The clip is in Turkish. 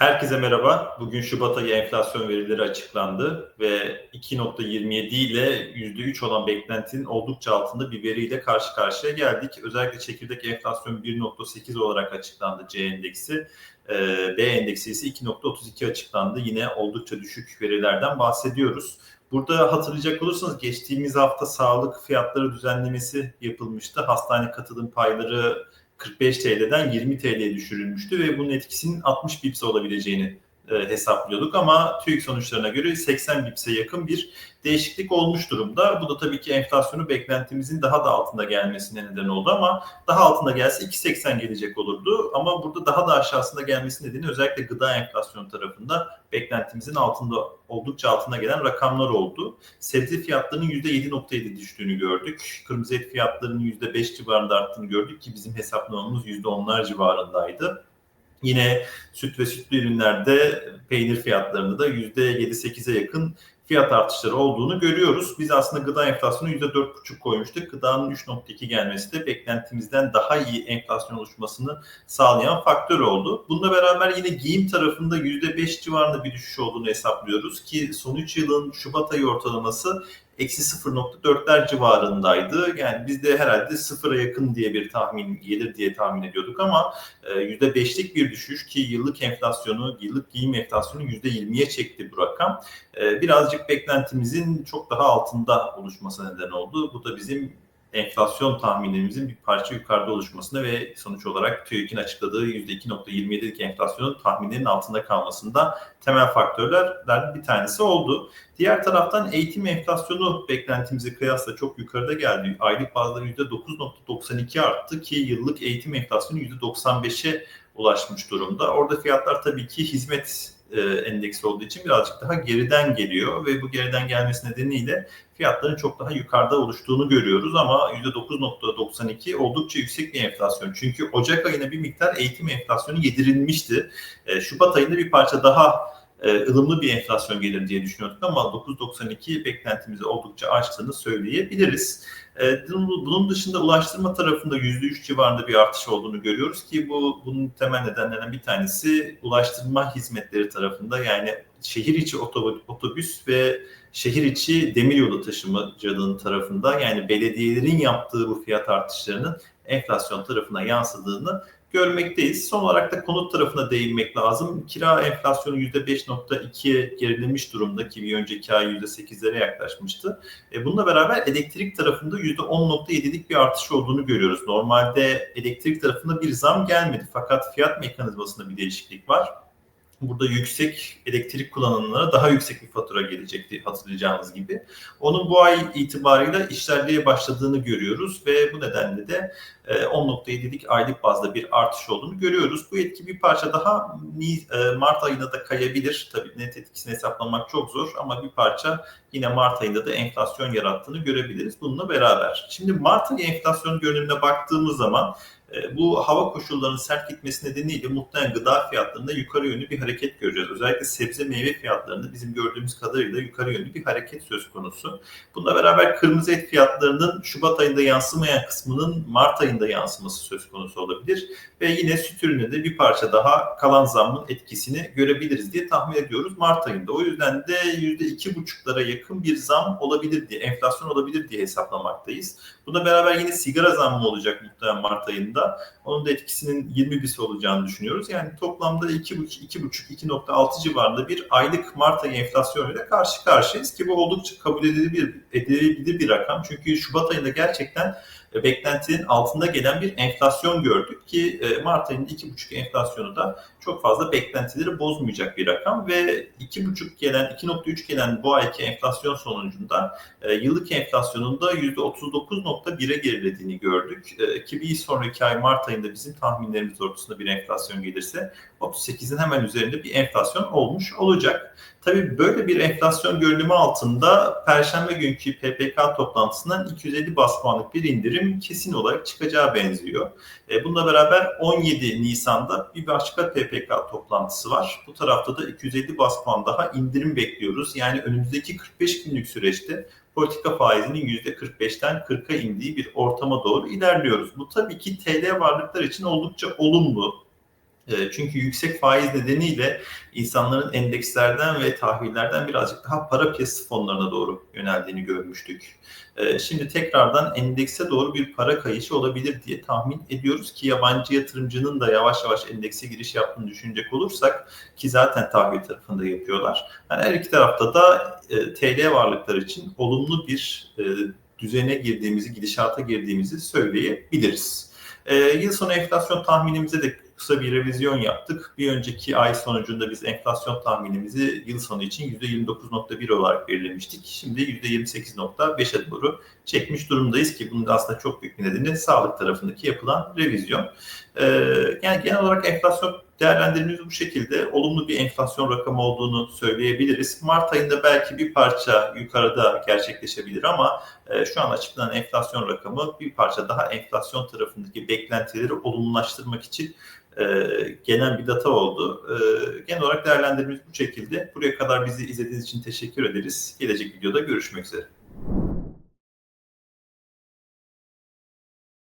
Herkese merhaba. Bugün Şubat ayı enflasyon verileri açıklandı ve 2.27 ile %3 olan beklentinin oldukça altında bir veriyle karşı karşıya geldik. Özellikle çekirdek enflasyon 1.8 olarak açıklandı C endeksi. Ee, B endeksi ise 2.32 açıklandı. Yine oldukça düşük verilerden bahsediyoruz. Burada hatırlayacak olursanız geçtiğimiz hafta sağlık fiyatları düzenlemesi yapılmıştı. Hastane katılım payları 45 TL'den 20 TL'ye düşürülmüştü ve bunun etkisinin 60 bips olabileceğini hesaplıyorduk ama TÜİK sonuçlarına göre 80 bipse yakın bir değişiklik olmuş durumda. Bu da tabii ki enflasyonu beklentimizin daha da altında gelmesine neden oldu ama daha altında gelse 2.80 gelecek olurdu. Ama burada daha da aşağısında gelmesi nedeni özellikle gıda enflasyonu tarafında beklentimizin altında oldukça altına gelen rakamlar oldu. Sebze fiyatlarının %7.7 düştüğünü gördük. Kırmızı et fiyatlarının %5 civarında arttığını gördük ki bizim hesaplamamız %10'lar civarındaydı. Yine süt ve sütlü ürünlerde peynir fiyatlarında da %7-8'e yakın fiyat artışları olduğunu görüyoruz. Biz aslında gıda enflasyonu %4,5 koymuştuk. Gıdanın 3,2 gelmesi de beklentimizden daha iyi enflasyon oluşmasını sağlayan faktör oldu. Bununla beraber yine giyim tarafında %5 civarında bir düşüş olduğunu hesaplıyoruz ki son 3 yılın Şubat ayı ortalaması eksi 0.4'ler civarındaydı. Yani biz de herhalde sıfıra yakın diye bir tahmin gelir diye tahmin ediyorduk ama %5'lik e, bir düşüş ki yıllık enflasyonu, yıllık giyim enflasyonu %20'ye çekti bu rakam. E, birazcık beklentimizin çok daha altında oluşması neden oldu. Bu da bizim enflasyon tahminlerimizin bir parça yukarıda oluşmasında ve sonuç olarak TÜİK'in açıkladığı %2.27'lik enflasyonun tahminlerin altında kalmasında temel faktörlerden bir tanesi oldu. Diğer taraftan eğitim enflasyonu beklentimize kıyasla çok yukarıda geldi. Aylık bazda %9.92 arttı ki yıllık eğitim enflasyonu %95'e ulaşmış durumda. Orada fiyatlar tabii ki hizmet e, endeksi olduğu için birazcık daha geriden geliyor ve bu geriden gelmesi nedeniyle fiyatların çok daha yukarıda oluştuğunu görüyoruz ama %9.92 oldukça yüksek bir enflasyon. Çünkü Ocak ayına bir miktar eğitim enflasyonu yedirilmişti. E, Şubat ayında bir parça daha e, ılımlı bir enflasyon gelir diye düşünüyorduk ama 9.92 beklentimizi oldukça aştığını söyleyebiliriz. E, bunun dışında ulaştırma tarafında %3 civarında bir artış olduğunu görüyoruz ki bu bunun temel nedenlerinden bir tanesi ulaştırma hizmetleri tarafında yani şehir içi otobüs ve şehir içi demiryolu taşımacılığının tarafında yani belediyelerin yaptığı bu fiyat artışlarının enflasyon tarafına yansıdığını görmekteyiz. Son olarak da konut tarafına değinmek lazım. Kira enflasyonu %5.2'ye gerilemiş durumda ki bir önceki ay %8'lere yaklaşmıştı. E bununla beraber elektrik tarafında %10.7'lik bir artış olduğunu görüyoruz. Normalde elektrik tarafında bir zam gelmedi fakat fiyat mekanizmasında bir değişiklik var burada yüksek elektrik kullananlara daha yüksek bir fatura gelecekti hatırlayacağınız gibi. Onun bu ay itibarıyla işlerliğe başladığını görüyoruz ve bu nedenle de 10.7'lik e, aylık bazda bir artış olduğunu görüyoruz. Bu etki bir parça daha e, Mart ayında da kayabilir. Tabii net etkisini hesaplamak çok zor ama bir parça yine Mart ayında da enflasyon yarattığını görebiliriz bununla beraber. Şimdi Mart ayı enflasyon görünümüne baktığımız zaman bu hava koşullarının sert gitmesi nedeniyle muhtemelen gıda fiyatlarında yukarı yönlü bir hareket göreceğiz. Özellikle sebze meyve fiyatlarında bizim gördüğümüz kadarıyla yukarı yönlü bir hareket söz konusu. Bununla beraber kırmızı et fiyatlarının Şubat ayında yansımayan kısmının Mart ayında yansıması söz konusu olabilir. Ve yine süt ürününde bir parça daha kalan zammın etkisini görebiliriz diye tahmin ediyoruz Mart ayında. O yüzden de %2,5'lara yakın bir zam olabilir diye, enflasyon olabilir diye hesaplamaktayız. Buna beraber yine sigara zammı olacak muhtemelen Mart ayında da onun da etkisinin 20 bis olacağını düşünüyoruz. Yani toplamda 2,5-2,6 civarında bir aylık Mart ayı enflasyonuyla karşı karşıyayız ki bu oldukça kabul edilebilir, edilebilir bir rakam. Çünkü Şubat ayında gerçekten beklentinin altında gelen bir enflasyon gördük ki e, Mart ayının 2,5 enflasyonu da çok fazla beklentileri bozmayacak bir rakam ve 2,5 gelen 2,3 gelen bu ayki enflasyon sonucunda e, yıllık enflasyonunda %39.1'e gerilediğini gördük. E, ki bir sonraki ay Mart ayında bizim tahminlerimiz doğrultusunda bir enflasyon gelirse 38'in hemen üzerinde bir enflasyon olmuş olacak. Tabii böyle bir enflasyon görünümü altında Perşembe günkü PPK toplantısından 250 bas puanlık bir indirim kesin olarak çıkacağı benziyor. E, bununla beraber 17 Nisan'da bir başka PPK toplantısı var. Bu tarafta da 250 bas puan daha indirim bekliyoruz. Yani önümüzdeki 45 günlük süreçte politika faizinin %45'ten 40'a indiği bir ortama doğru ilerliyoruz. Bu tabii ki TL varlıklar için oldukça olumlu çünkü yüksek faiz nedeniyle insanların endekslerden ve tahvillerden birazcık daha para piyasası fonlarına doğru yöneldiğini görmüştük. E, şimdi tekrardan endekse doğru bir para kayışı olabilir diye tahmin ediyoruz ki yabancı yatırımcının da yavaş yavaş endekse giriş yaptığını düşünecek olursak ki zaten tahvil tarafında yapıyorlar. Yani her iki tarafta da e, TL varlıklar için olumlu bir düzene girdiğimizi, gidişata girdiğimizi söyleyebiliriz. Yıl sonu enflasyon tahminimize de kısa bir revizyon yaptık. Bir önceki ay sonucunda biz enflasyon tahminimizi yıl sonu için %29.1 olarak belirlemiştik. Şimdi %28.5'e doğru çekmiş durumdayız ki bunun da aslında çok büyük bir nedeni sağlık tarafındaki yapılan revizyon. Ee, yani genel olarak enflasyon değerlendirmemiz bu şekilde olumlu bir enflasyon rakamı olduğunu söyleyebiliriz. Mart ayında belki bir parça yukarıda gerçekleşebilir ama e, şu an açıklanan enflasyon rakamı bir parça daha enflasyon tarafındaki beklentileri olumlulaştırmak için e, gelen bir data oldu. E, genel olarak değerlendirmemiz bu şekilde. Buraya kadar bizi izlediğiniz için teşekkür ederiz. Gelecek videoda görüşmek üzere.